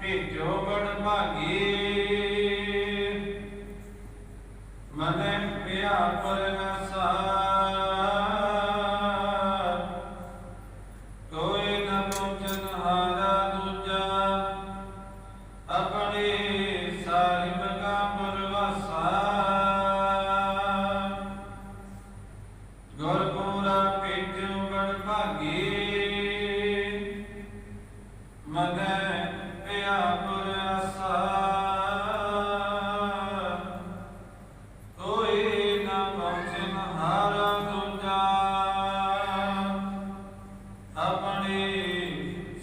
ਭੇਜੋ ਬਣ ਭਾਗੀ। ਮਨ ਪਿਆ ਪਰਨਾ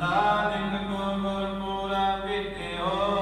ਨਾਨਕ ਗੁਰ ਪੂਰਾ ਵਿਟਿਓ ਸਗਲੇ